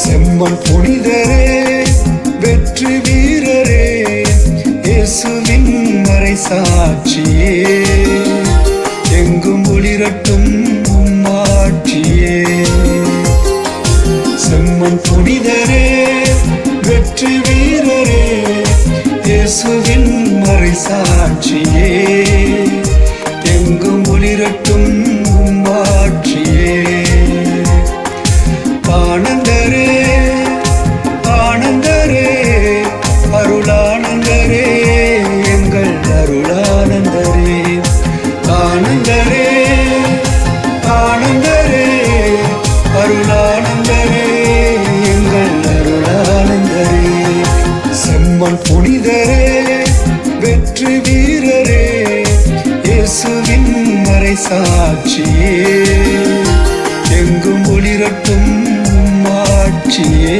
செம்மன் புனிதரே வெற்றி வீரரே இயேசுவின் மறை சாட்சியே. எங்கும் ஒளிரட்டும் உம்மாட்சியே செம்மன் புனிதரே வெற்றி வீரரே இயேசுவின் மறை சாட்சியே. எங்கும் ஒளிரட்டும் உம்மாட்சியே ஆனந்தரே செம்மன் புனிதரே வெற்றி வீரரே இயேசுவின் மறை சாட்சியே. எங்கும் ஒளிரட்டும் மாட்சியே